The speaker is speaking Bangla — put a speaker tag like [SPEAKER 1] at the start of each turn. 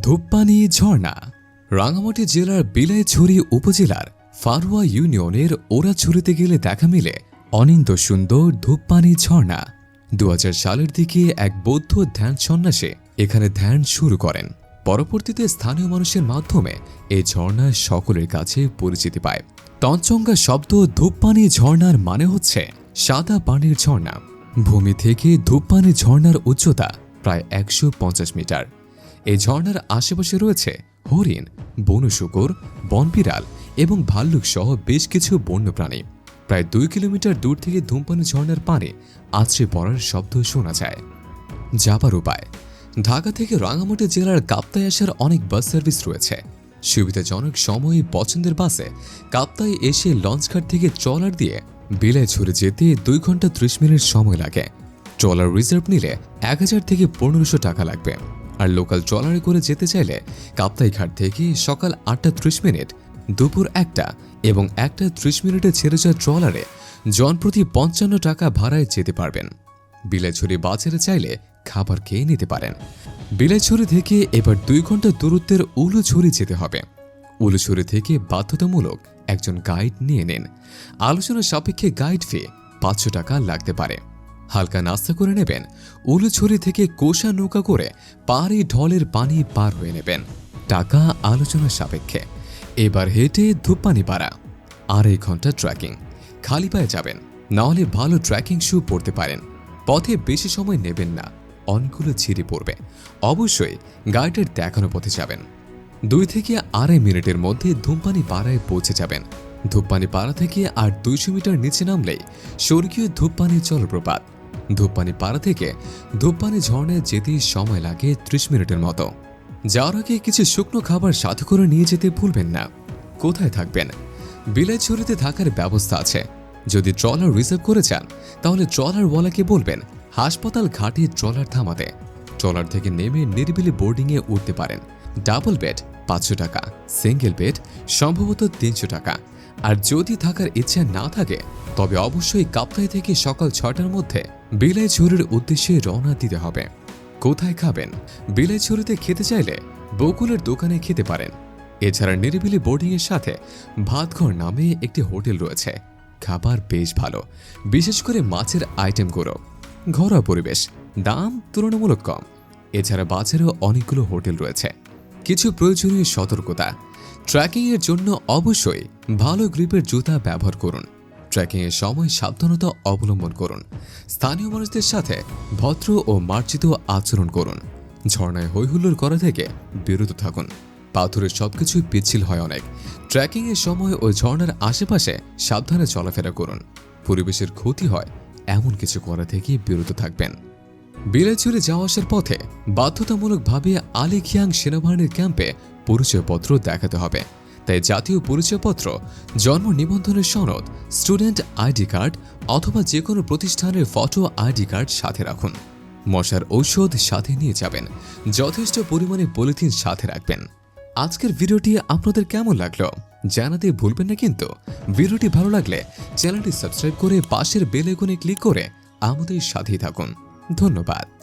[SPEAKER 1] ধূপপানি ঝর্ণা রাঙামাটি জেলার বিলাইছড়ি উপজেলার ফারুয়া ইউনিয়নের ওরাছড়িতে গেলে দেখা মিলে অনিন্দ সুন্দর ধূপপানি ঝর্ণা। দু হাজার সালের দিকে এক বৌদ্ধ ধ্যান সন্ন্যাসে এখানে ধ্যান শুরু করেন। পরবর্তীতে স্থানীয় মানুষের মাধ্যমে এই ঝর্ণা সকলের কাছে পরিচিতি পায়। তঞ্চঙ্গা শব্দ ধূপপানি ঝর্ণার মানে হচ্ছে সাদা পানির ঝর্ণা। ভূমি থেকে ধূপপানি ঝর্ণার উচ্চতা প্রায় একশো পঞ্চাশ মিটার। এই ঝর্ণার আশেপাশে রয়েছে হরিণ, বন শুকর, বনবিড়াল এবং ভাল্লুক সহ বেশ কিছু বন্যপ্রাণী। প্রায় দুই কিলোমিটার দূর থেকে ধূমপানি ঝর্ণার পানে আছড়ে পড়ার শব্দ শোনা যায়। যাবার উপায়, ঢাকা থেকে রাঙামাটি জেলার কাপ্তায় আসার অনেক বাস সার্ভিস রয়েছে। সুবিধাজনক সময়ে পছন্দের বাসে কাপ্তায় এসে লঞ্চঘাট থেকে ট্রলার দিয়ে বিলায় ছড়ে যেতে দুই ঘণ্টা ত্রিশ মিনিট সময় লাগে। ট্রলার রিজার্ভ নিলে এক হাজার থেকে পনেরোশো টাকা লাগবে। আর লোকাল ট্রলারে করে যেতে চাইলে কাপ্তাই ঘাট থেকে সকাল আটটা ত্রিশ মিনিট, দুপুর একটা এবং একটা ত্রিশ মিনিটে ছেড়ে যাওয়া ট্রলারে জনপ্রতি পঞ্চান্ন টাকা ভাড়ায় যেতে পারবেন। বিলাইছড়ি বাজারে চাইলে খাবার খেয়ে নিতে পারেন। বিলাইছড়ি থেকে এবার দুই ঘণ্টা দূরত্বের উলুছড়ি যেতে হবে। উলুছড়ি থেকে বাধ্যতামূলক একজন গাইড নিয়ে নিন। আলোচনা সাপেক্ষে গাইড ফি পাঁচশো টাকা লাগতে পারে। হালকা নাস্তা করে নেবেন উলুছড়ি থেকে কোষা নৌকা করে পাহাড়ি ঢলের পানি পার হয়ে নেবেন। টাকা আলোচনা সাপেক্ষে। এবার হেঁটে ধূপপানি পাড়া আড়াই ঘণ্টা ট্র্যাকিং। খালি পায়ে যাবেন, নাহলে ভালো ট্র্যাকিং শু পরতে পারেন। পথে বেশি সময় নেবেন না, অনেকগুলো ছিঁড়ে পড়বে। অবশ্যই গাইডের দেখানো পথে যাবেন। দুই থেকে আড়াই মিনিটের মধ্যে ধূমপানি পাড়ায় পৌঁছে যাবেন। ধূপপানি পাড়া থেকে আর দুইশো মিটার নিচে নামলেই স্বর্গীয় ধূপপানি জলপ্রপাত। ধূপপানি পাড়া থেকে ধূপপানি ঝর্ণায় যেতে সময় লাগে ত্রিশ মিনিটের মতো। যাওয়ার আগে কিছু শুকনো খাবার সাথে করে নিয়ে যেতে ভুলবেন না। কোথায় থাকবেন? বিলাইছড়িতে থাকার ব্যবস্থা আছে। যদি ট্রলার রিজার্ভ করে চান তাহলে ট্রলারওয়ালাকে বলবেন, হাসপাতাল ঘাটে ট্রলার থামাতে। ট্রলার থেকে নেমে নিরিবিলি বোর্ডিংয়ে উঠতে পারেন। ডাবল বেড পাঁচশো টাকা সিঙ্গেল বেড সম্ভবত তিনশো টাকা। আর যদি থাকার ইচ্ছা না থাকে, তবে অবশ্যই কাপ্তাই থেকে সকাল ছটার মধ্যে বিলাইছড়ির উদ্দেশ্যে রওনা দিতে হবে। কোথায় খাবেন? বিলাইছড়িতে খেতে চাইলে বকুলের দোকানে খেতে পারেন। এছাড়া নিরিবিলি বোর্ডিংয়ের সাথে ভাতঘর নামে একটি হোটেল রয়েছে। খাবার বেশ ভালো, বিশেষ করে মাছের আইটেমগুলো ঘরোয়া পরিবেশ, দাম তুলনামূলক কম। এছাড়া বাজারেও অনেকগুলো হোটেল রয়েছে। কিছু প্রয়োজনীয় সতর্কতা। ট্র্যাকিংয়ের জন্য অবশ্যই ভালো গ্রিপের জুতা ব্যবহার করুন। ট্রেকিংয়ের সময় সাবধানতা অবলম্বন করুন। স্থানীয় মানুষদের সাথে ভদ্র ও মার্জিত আচরণ করুন। ঝর্ণায় হৈহুল্লোড় করা থেকে বিরত থাকুন। পাথরের সবকিছুই পিচ্ছিল হয় অনেক। ট্রেকিংয়ের সময় ও ঝর্ণার আশেপাশে সাবধানে চলাফেরা করুন। পরিবেশের ক্ষতি হয় এমন কিছু করা থেকে বিরত থাকবেন। বিলাইছড়ি যাওয়া আসার পথে বাধ্যতামূলকভাবে আলী খিয়াং সেনাবাহিনীর ক্যাম্পে পরিচয়পত্র দেখাতে হবে। তাই জাতীয় পরিচয়পত্র, জন্ম নিবন্ধনের সনদ, স্টুডেন্ট আইডি কার্ড অথবা যে কোনো প্রতিষ্ঠানের ফটো আইডি কার্ড সাথে রাখুন। মশার ঔষধ সাথে নিয়ে যাবেন। যথেষ্ট পরিমাণে পলিথিন সাথে রাখবেন। আজকের ভিডিওটি আপনাদের কেমন লাগল জানাতে ভুলবেন না কিন্তু। ভিডিওটি ভালো লাগলে চ্যানেলটি সাবস্ক্রাইব করে পাশের বেল আইকনে ক্লিক করে আমাদের সাথেই থাকুন। ধন্যবাদ।